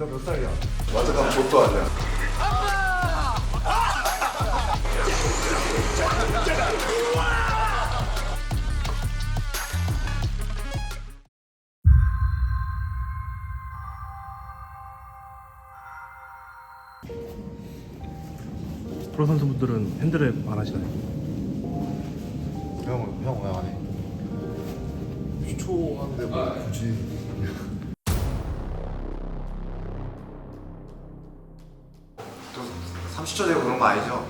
너 몇 살이야? 맞아, 족도 아니야. 프로 선수분들은 핸드랩 안 하시나요? 형은 형왜안 해? 초 하는데 뭐 굳이 30초 되고 그런 거 아니죠?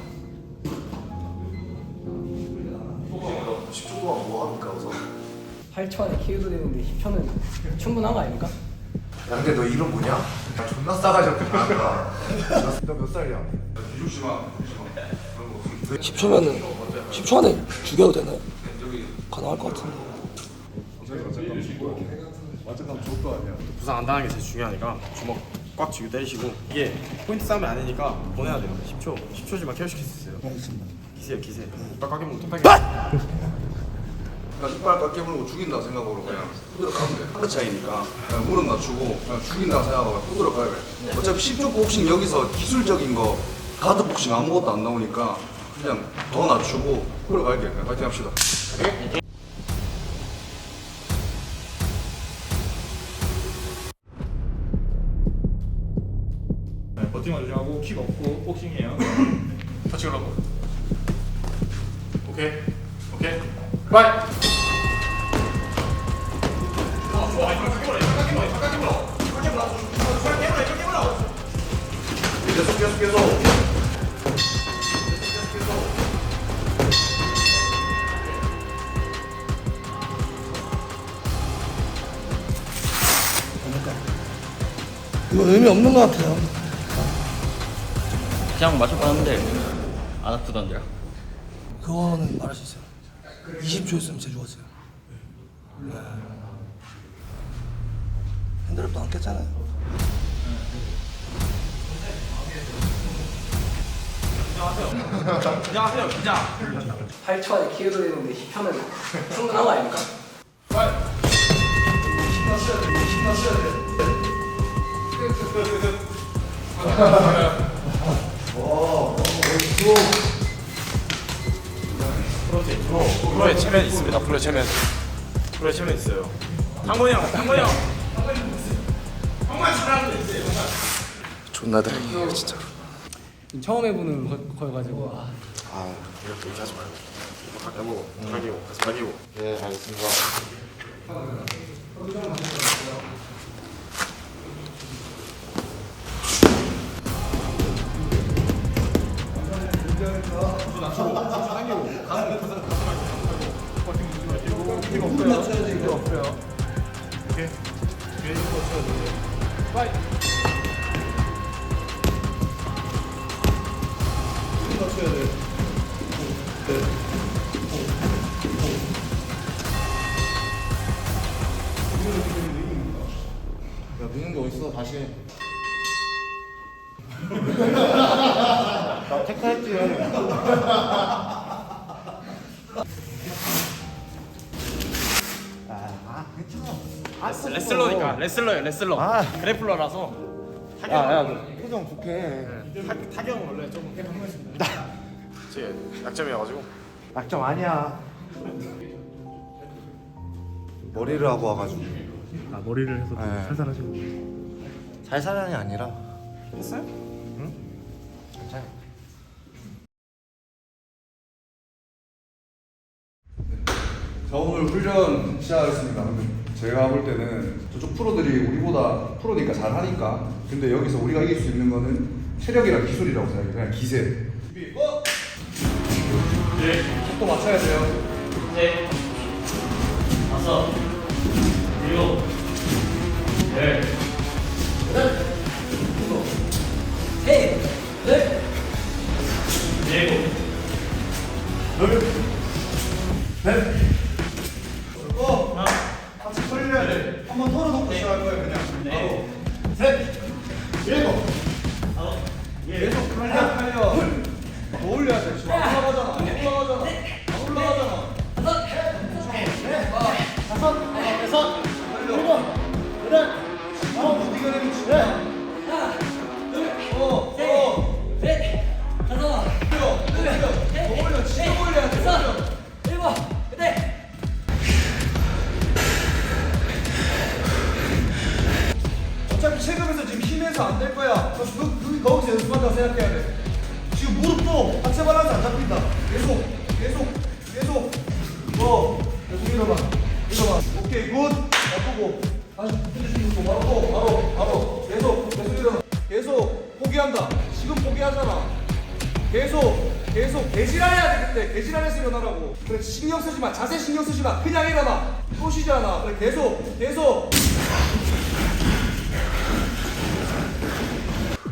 10초 동안 뭐 합니까 우선? 8초 안에 키워도 되는데 10초는 충분한 거 아닙니까? 야 근데 너 이름 뭐냐? 야 존나 싸가지 없게 말한다 너몇 살이야? 10초면은 10초 안에 죽여도 되나요? 가능할 것 같은데. 맞아, 족도 아니야. 부상 안 당하는 게 제일 중요하니까 주먹 꽉 쥐고 때리시고 이게 포인트 싸움이 아니니까 보내야 돼요. 10초 10초지만 케어시킬 수 있어요. 알겠습니다. 기세요 기세. 빡빡이 면 뚝딱이. 그냥 이빨 물고 죽인다 생각으로 그냥 후드로 가면 돼. 하루 차이니까. 그냥 무릎 낮추고 그냥 죽인다 생각하고 후드로 가야 돼. 어차피 10조 복싱 여기서 기술적인 거 가드 복싱 아무것도 안 나오니까 그냥 더 낮추고 후드로 갈게. 그냥 파이팅 합시다. 버팅만 바이 계속 계속 계속. 이거 의미 없는 것 같아요. 그냥 맞춰봤는데 안 아프던데요. 그거는 말할 수 있어요. 20초였으면 제일 좋았어요. 네. 핸드랩도 안 깼잖아요. 긴장하세요 긴장 8초 안에 되는데 10초는 충분한 거 아닙니까? 프로에 체면 있습니다. 프로에 체면. 프로에 체면 있어요. 상건이 형 상건이 형. 존나 다행이에요 진짜 처음 해보는 거, 거여가지고 아, 아 이렇게 얘기 하지 말고. 가기고 가기고 가기고. 예 알겠습니다 야 미는 게 어딨어? 다시 해. 나 체크했지 레슬러니까 레슬러예요 레슬러. 그래플러라서. 야야 표정 좋게. 타- 타격은 원래 조금 해보겠습니다. 제 약점이어가지고. 약점 아니야. 머리를 하고 와가지고. 아 머리를 해서 네. 살살 하시고 살살한이 아니라. 했어요? 괜찮아 자 오늘 훈련 시작하겠습니다. 제가 볼 때는 저쪽 프로들이 우리보다 프로니까 잘하니까 근데 여기서 우리가 이길 수 있는 거는 체력이랑 기술이라고 생각해요. 그냥 기세. 준비 고! 네. 속도 맞춰야 돼요. 네. 다섯, 일곱, 열. 셋! 넷! 일곱. 같이 털려야 돼. 한번 털어놓고 시작할 거예요, 그냥. 바로. 셋! 일곱! 계속 팔려, 팔려. 더 올려야 돼. 지금 안 올라가잖아. 안 올라가잖아. 안 올라가잖아. 다섯, 여섯, 일곱, 여덟, 포기한다. 지금 포기하잖아. 계속 계속 개지랄해야 돼 그때. 개지랄해서 일어나라고. 그래 신경 쓰지 마. 자세 신경 쓰지 마. 그냥 일어나. 또 쉬잖아. 그래 계속 계속.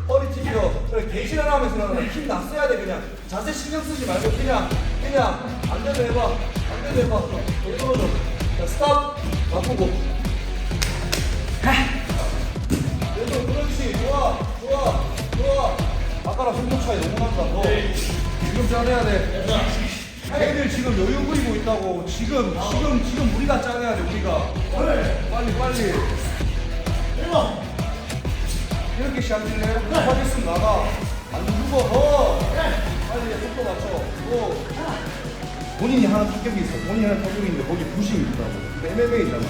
허리 튀겨. 그래 개지랄하면서 일어나 힘 났어야 돼 그냥. 자세 신경 쓰지 말고 그냥 그냥. 안 되면 해봐. 안 되면 해봐. 더 떨어져. 자 스탑. 바꾸고. 계속 그렇지. 좋아. 좋아. 좋 아 아까랑 속도 차이 너무 난다. 너 지금 짜내야 돼. 애들 지금 여유 부리고 있다고. 지금 지금 지금 우리가 짜내야 돼 우리가. 빨리 빨리. 이렇게 시작할래? 하겠으면 나가. 안 죽어 더. 빨리 속도 맞춰. 또 본인이 하는 타격이 있어. 본인이 하는 타격이 있는데 거기 부심이 있다고. 근데 MMA잖아.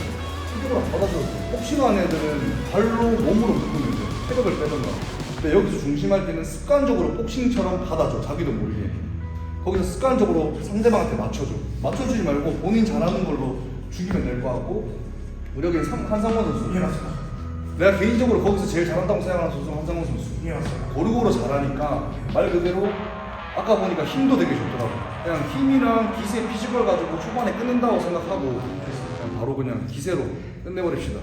타격을 안 받아줘 복싱하는 애들은 발로 몸으로 묶으면 돼. 체력을 빼던가 근데 여기서 중심할 때는 습관적으로 복싱처럼 받아줘. 자기도 모르게. 거기서 습관적으로 상대방한테 맞춰줘. 맞춰주지 말고 본인 잘하는 걸로 죽이면 될 것 같고 우리 여기는 상- 한상원 선수. 예 맞습니다. 내가 개인적으로 거기서 제일 잘한다고 생각하는 선수는 한상원 선수. 예 맞습니다. 고루고루 잘하니까 말 그대로 아까 보니까 힘도 되게 좋더라고 그냥 힘이랑 기세 피지컬 가지고 초반에 끝낸다고 생각하고 바로 그냥 기세로 끝내버립시다.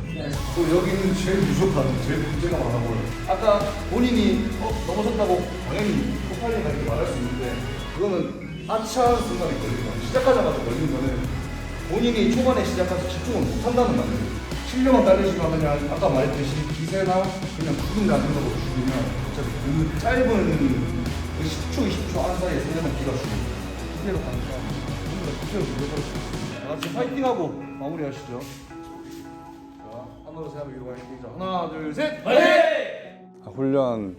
또 여기는 제일 부족한 제일 문제가 많아 보여 아까 본인이 어, 넘어졌다고 당연히 폭발린다 이렇게 말할 수 있는데 그거는 아차하는 순간에 걸리는 거야 시작하자마자 걸리는 거는 본인이 초반에 시작해서 집중을 못한다는 말이에요. 실력은 딸리지만 그냥 아까 말했듯이 기세나 그냥 구름 같은 걸로 죽이면 어차피 그 짧은 그 10초, 20초 안 사이에 상대방 기가 죽어 기세로 가니까 오늘 기세로 밀려버릴 수 있어 다 같이 파이팅하고 마무리하시죠 자 하나로 세 하면 위로 가야지 자 하나 둘셋 훈련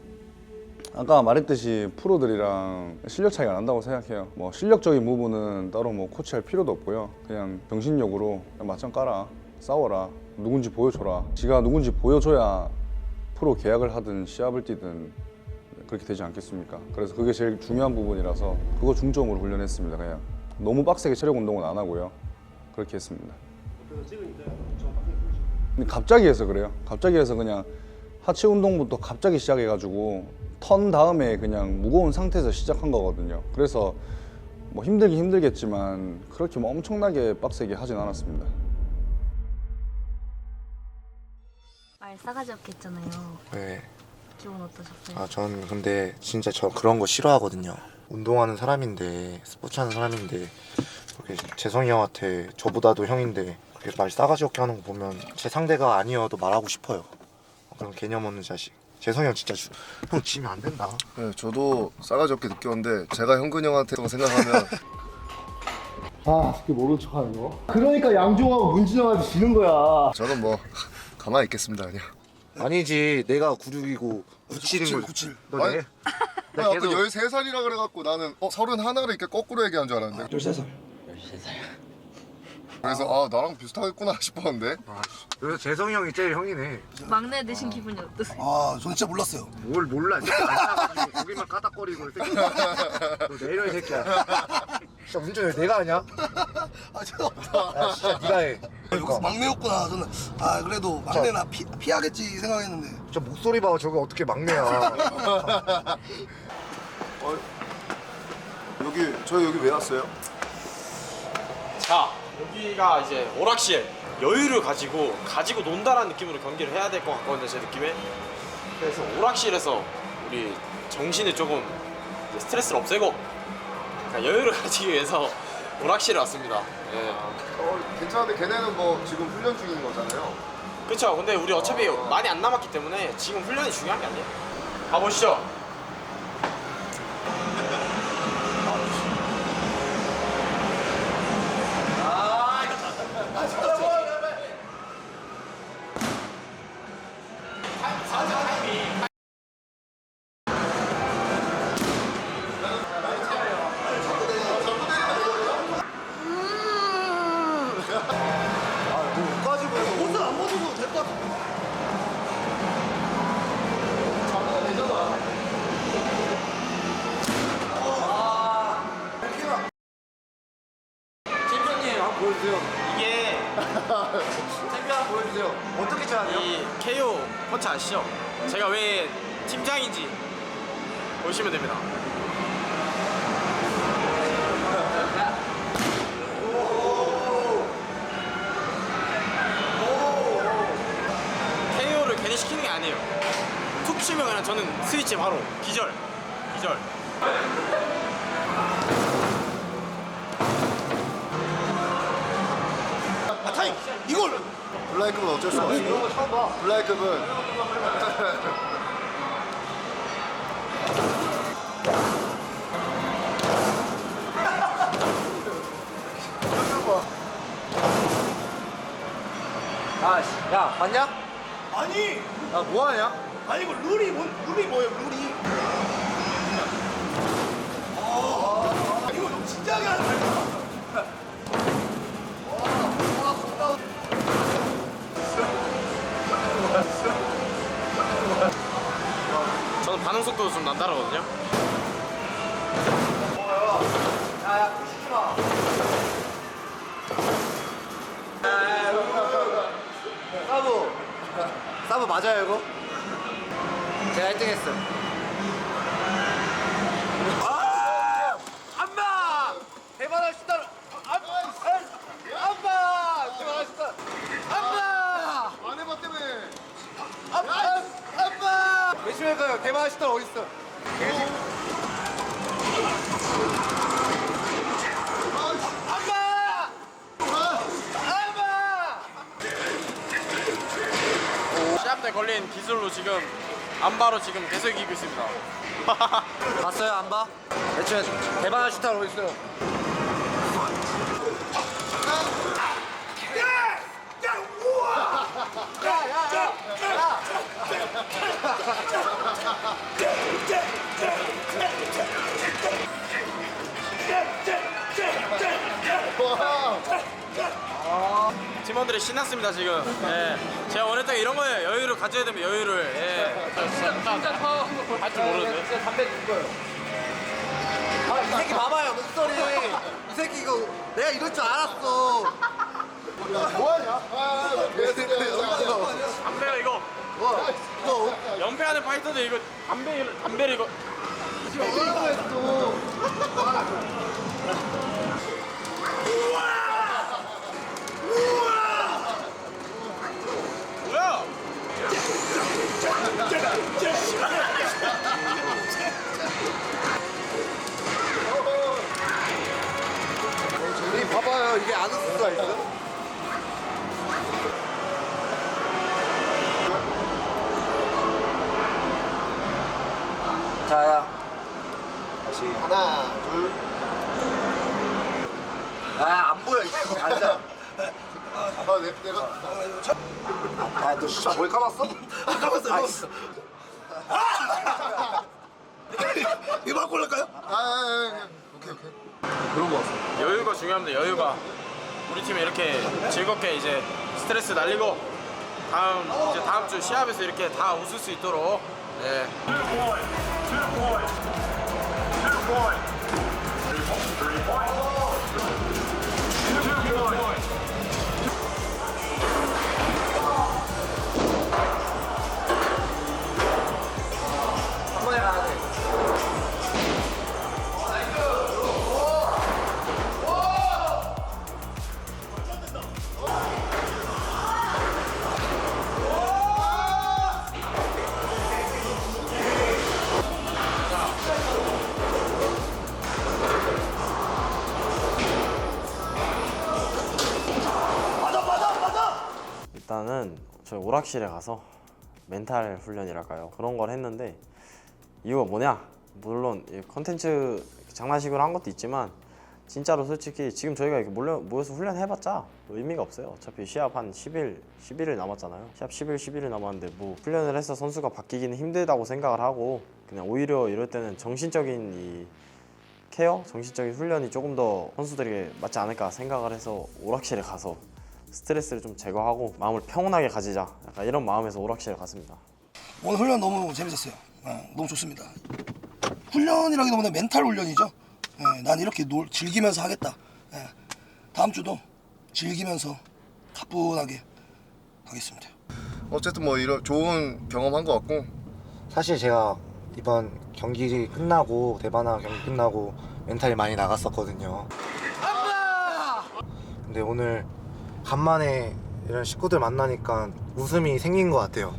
아까 말했듯이 프로들이랑 실력 차이가 난다고 생각해요. 뭐 실력적인 부분은 따로 뭐 코치할 필요도 없고요. 그냥 정신력으로 그냥 맞짱 깔아 싸워라 누군지 보여줘라. 지가 누군지 보여줘야 프로 계약을 하든 시합을 뛰든 그렇게 되지 않겠습니까? 그래서 그게 제일 중요한 부분이라서 그거 중점으로 훈련했습니다. 그냥 너무 빡세게 체력 운동은 안 하고요. 그렇게 했습니다. 근데 갑자기 해서 그래요. 갑자기 해서 그냥 하체 운동부터 갑자기 시작해가지고 턴 다음에 그냥 무거운 상태에서 시작한 거거든요. 그래서 뭐 힘들긴 힘들겠지만 그렇게 뭐 엄청나게 빡세게 하진 않았습니다. 말 싸가지 없겠잖아요. 네. 기분 어떠셨어요? 아, 전 근데 진짜 저 그런 거 싫어하거든요. 운동하는 사람인데, 스포츠 하는 사람인데, 그렇게 재성이 형한테 저보다도 형인데, 그렇게 말 싸가지 없게 하는 거 보면 제 상대가 아니어도 말하고 싶어요. 그런 개념 없는 자식. 재성이 형 진짜 주... 형 지면 안 된다. 네, 저도 싸가지 없게 느꼈는데 제가 현근이 형한테 생각하면 아, 그게 모른 척 하는 거? 그러니까 양종하고 문진영한테 지는 거야. 저는 뭐 가만히 있겠습니다 그냥 아니지, 내가 96이고 97인 걸. 97. 너 아니, 나 아까 계속 13살이라 그래갖고 나는 어, 31을 이렇게 거꾸로 얘기한 줄 알았는데 13살. 그래서 아 나랑 비슷하겠구나 싶었는데 그래서 재성이 형이 제일 형이네. 막내 되신 기분이 어떠세요? 아, 전 진짜 몰랐어요. 뭘 몰라. 진짜 거기만 까닥거리고 이 새끼. 너 내려 이 새끼야. 진짜 운전 왜 내가 하냐? 아, 제가 야, 진짜 네가 해. 여기서 막내였구나. 저는 아 그래도 막내나 피, 피하겠지 생각했는데 진짜 목소리 봐. 저게 어떻게 막내야. 여기 저 여기 왜 왔어요? 자 여기가 이제 오락실. 여유를 가지고 가지고 논다라는 느낌으로 경기를 해야 될 것 같거든요 제 느낌에. 그래서 오락실에서 우리 정신을 조금 이제 스트레스를 없애고 약간 여유를 가지기 위해서 오락실에 왔습니다. 예. 어, 괜찮은데 걔네는 뭐 지금 훈련 중인 거잖아요. 그렇죠 근데 우리 어차피 많이 안 남았기 때문에 지금 훈련이 중요한 게 아니에요. 가보시죠 보세요. 어떻게 쳐야 돼요? 이 KO 펀치 아시죠? 제가 왜 팀장인지 보시면 됩니다. KO를 괜히 시키는 게 아니에요. 툭 치면 그냥 저는 스위치 바로 기절, 기절. 블라이급은 어쩔 수 없어. 블라이급은 아씨 야 봤냐? 아니 야 뭐하냐? 아니 이거 룰이 뭔 룰이 뭐예요 룰이 아 이거 너무 진지하게 하는 거야 반응 속도도 좀 난다르거든요. 사부 사부 맞아요 이거? 제가 1등 했어 안마 대만할 수 있다 안마 안마 대만할 수 있다 안마 안 해봤 때문에. 안마 안마 대만의 시달 어딨어? 안마 안마 시합 때 걸린 기술로 지금 안바로 지금 계속 이기고 있습니다. 봤어요 안 봐? 대충 대만의 시달 어딨어요? 팀원들이 신났습니다 지금. 예. 제가 원했던 게 이런 거예요. 여유를 가져야 되면 여유를. 예. 할줄 모르는데. 아이 새끼 봐봐요 목소리 이 새끼 이거 내가 이럴 줄 알았어 파이터들 이거 담배 담배를 이거 뭐야? 이 봐봐요 이게 안 웃을 수가 있어? 자야 다시 하나, 둘. 아 안 보여 이거 앉아 아, 내, 내가. 아너 진짜 뭘 감았어? 안 감았어 아, 감았어 이거 바꿀까요? 아, 아, 아, 오케이, 오케이. 여유가 중요합니다. 여유가 우리 팀이 이렇게 즐겁게 이제 스트레스 날리고 다음 이제 다음 주 시합에서 이렇게 다 웃을 수 있도록 Yeah. Two points. Two points. Two points. 저희 오락실에 가서 멘탈 훈련이랄까요? 그런 걸 했는데 이유가 뭐냐? 물론 이 컨텐츠 장난식으로 한 것도 있지만 진짜로 솔직히 지금 저희가 이렇게 몰려, 모여서 훈련해봤자 의미가 없어요. 어차피 시합 한 10일 11일 남았잖아요. 시합 10일 11일 남았는데 뭐 훈련을 해서 선수가 바뀌기는 힘들다고 생각을 하고 그냥 오히려 이럴 때는 정신적인 이 케어, 정신적인 훈련이 조금 더 선수들에게 맞지 않을까 생각을 해서 오락실에 가서 스트레스를 좀 제거하고 마음을 평온하게 가지자 약간 이런 마음에서 오락실에 갔습니다. 오늘 훈련 너무 재밌었어요. 어, 너무 좋습니다. 훈련이라기보다 멘탈 훈련이죠. 예, 난 이렇게 놀, 즐기면서 하겠다. 예, 다음 주도 즐기면서 가뿐하게 하겠습니다. 어쨌든 뭐 이런 좋은 경험한 것 같고 사실 제가 이번 경기 끝나고 대바나 경기 끝나고 멘탈이 많이 나갔었거든요. 근데 오늘 간만에 이런 식구들 만나니까 웃음이 생긴 것 같아요.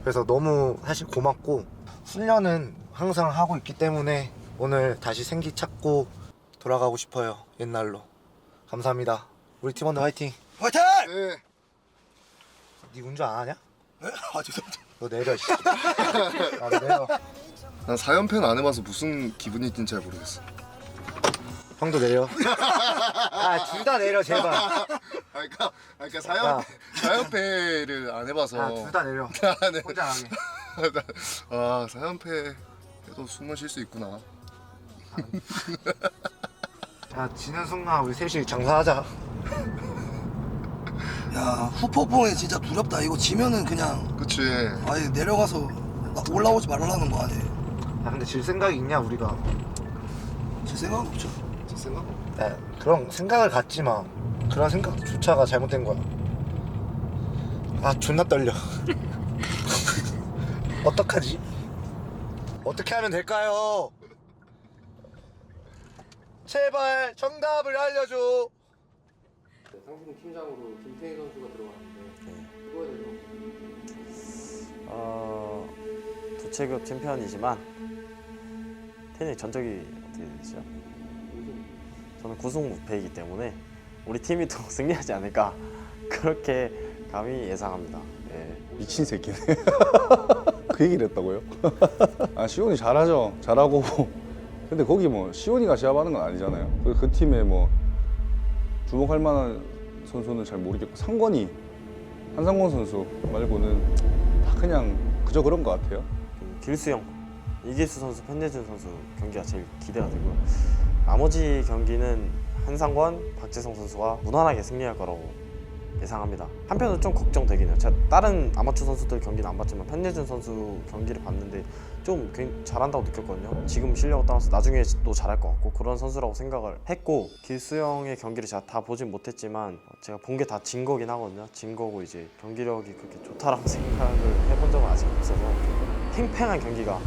그래서 너무 사실 고맙고 훈련은 항상 하고 있기 때문에 오늘 다시 생기 찾고 돌아가고 싶어요. 옛날로. 감사합니다. 우리 팀원들 화이팅. 화이팅! 네. 네 운전 안 하냐? 네? 아 죄송합니다. 너 내려. 씨. 아, 내려. 난 4연패는 안 해봐서 무슨 기분인지는 잘 모르겠어 형도 내려. 아, 둘 다 내려, 제발. 아 그러니까, 아, 그러니까 4연, 야. 4연패를 안 해봐서 아, 둘다 내려. 아, 네. 혼자 하게. 아 4연패 해도 숨을 쉴 수 있구나 야, 지는 순간 우리 셋이 장사하자. 야 후폭풍이 진짜 두렵다. 이거 지면은 그냥 그치 아예 내려가서 나- 올라오지 말라는 거 아니에요? 야, 근데 질 생각이 있냐, 우리가? 제 생각은 없죠. 제 생각? 야, 그런 생각을 갖지 마. 그런 생각조차가 잘못된 거야. 아, 존나 떨려. 어떡하지? 어떻게 하면 될까요? 제발 정답을 알려줘. 상승 팀장으로 김태희 선수가 들어갔는데 그거에 대해서 어, 두 체급 챔피언이지만 테니 전적이 어떻게 되시죠? 저는 구승 무패이기 때문에 우리 팀이 또 승리하지 않을까 그렇게 감히 예상합니다. 예. 미친 새끼네. 그 얘기를 했다고요? 아 시온이 잘하죠. 잘하고 근데 거기 뭐 시온이가 시합하는 건 아니잖아요. 그, 그 팀에 뭐 주목할 만한 선수는 잘 모르겠고 상권이 한상권 선수 말고는 다 그냥 그저 그런 것 같아요. 그 길수영, 이길수 선수, 편예준 선수 경기가 제일 기대가 되고요. 나머지 경기는 한상권, 박재성 선수가 무난하게 승리할 거라고 예상합니다. 한편으로 좀 걱정되긴 해요. 제가 다른 아마추어 선수들 경기는 안 봤지만 편예준 선수 경기를 봤는데 좀 굉- 잘한다고 느꼈거든요. 지금 실력을 따라서 나중에 또 잘할 것 같고 그런 선수라고 생각을 했고 길수영의 경기를 제가 다 보진 못했지만 제가 본 게 다 진 거긴 하거든요. 진 거고 이제 경기력이 그렇게 좋다라고 생각을 해본 적은 아직 없어서 팽팽한 경기가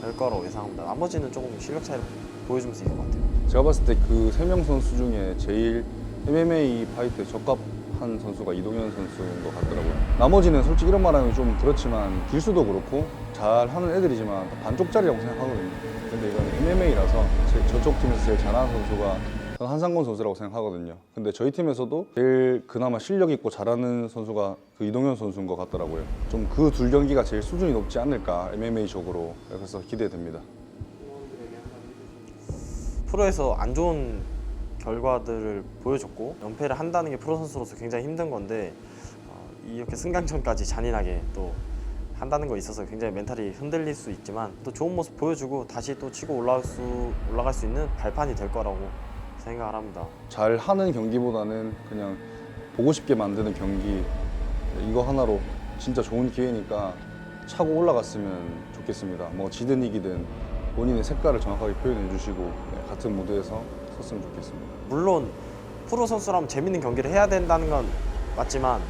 될 거라고 예상합니다. 나머지는 조금 실력 차이를 보여주면서 이길 것 같아요. 제가 봤을 때 그 세 명 선수 중에 제일 MMA 파이트에 적합한 선수가 이동현 선수인 것 같더라고요. 나머지는 솔직히 이런 말하면 좀 그렇지만 길수도 그렇고 잘하는 애들이지만 반쪽짜리라고 생각하거든요. 근데 이건 MMA라서 저쪽 팀에서 제일 잘하는 선수가 저는 한상권 선수라고 생각하거든요. 근데 저희 팀에서도 제일 그나마 실력 있고 잘하는 선수가 그 이동현 선수인 것 같더라고요. 좀 그 둘 경기가 제일 수준이 높지 않을까 MMA적으로 그래서 기대됩니다. 프로에서 안 좋은 결과들을 보여줬고 연패를 한다는 게 프로 선수로서 굉장히 힘든 건데 어, 이렇게 승강전까지 잔인하게 또 한다는 거 있어서 굉장히 멘탈이 흔들릴 수 있지만 또 좋은 모습 보여주고 다시 또 치고 올라갈 수 올라갈 수 있는 발판이 될 거라고 생각을 합니다. 잘 하는 경기보다는 그냥 보고 싶게 만드는 경기 이거 하나로 진짜 좋은 기회니까 차고 올라갔으면 좋겠습니다. 뭐 지든 이기든 본인의 색깔을 정확하게 표현해 주시고 네, 같은 무대에서 섰으면 좋겠습니다. 물론 프로 선수라면 재밌는 경기를 해야 된다는 건 맞지만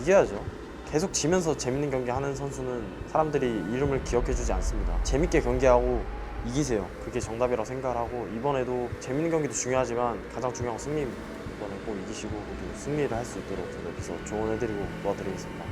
이겨야죠. 계속 지면서 재밌는 경기 하는 선수는 사람들이 이름을 기억해 주지 않습니다. 재밌게 경기하고 이기세요. 그게 정답이라고 생각을 하고 이번에도 재밌는 경기도 중요하지만 가장 중요한 건 승리 이번에 꼭 이기시고 승리를 할 수 있도록 저도 여기서 조언해드리고 도와드리겠습니다.